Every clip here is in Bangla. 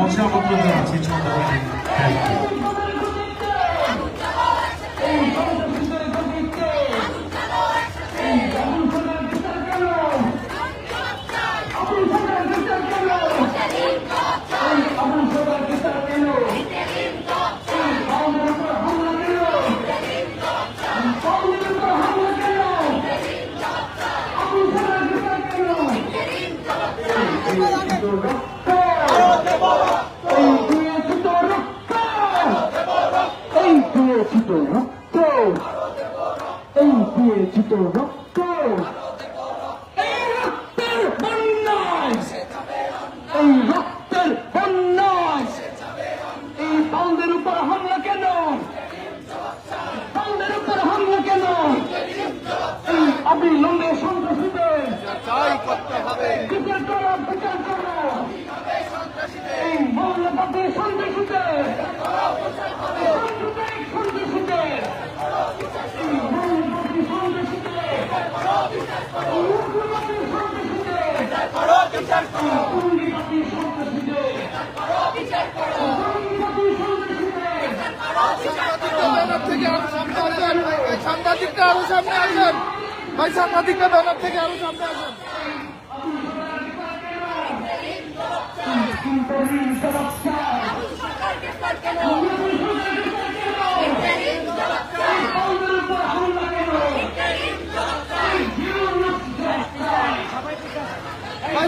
বছর আমন্ত্রণ আছে ছন্দপতি থ্যাংক ইউ Thank. দিয়েছিল রক্ত এই দিয়েছিল রক্ত এই রক্তের বন্যায় এই রক্তের বন্যায় এই পাউন্ডের উপর হামলা কেন পাউন্ডের উপর হামলা কেন এই অবিলম্বে সন্ত্রাসীদের বিচার করতে হবে সাংবাদিকরা আরও সামনে আসেন ভাই সাংবাদিকরা ব্যানার থেকে আরও সামনে আসেন Thank you.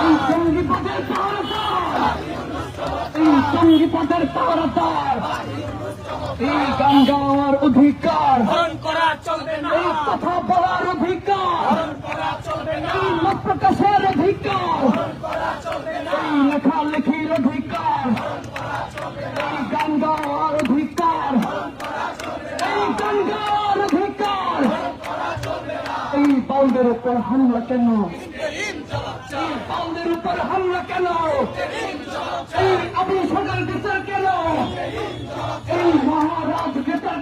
এই জঙ্গি পথের পাহারাদার এই জঙ্গি পথের পাহারাদার এই অধিকার কথা বলার অধিকার অধিকার। আমাদের উপর হামলা কেন? আমাদের উপর হামলা কেন? আপনি সরকার বিচার কেন? এই মহারাজ বিচার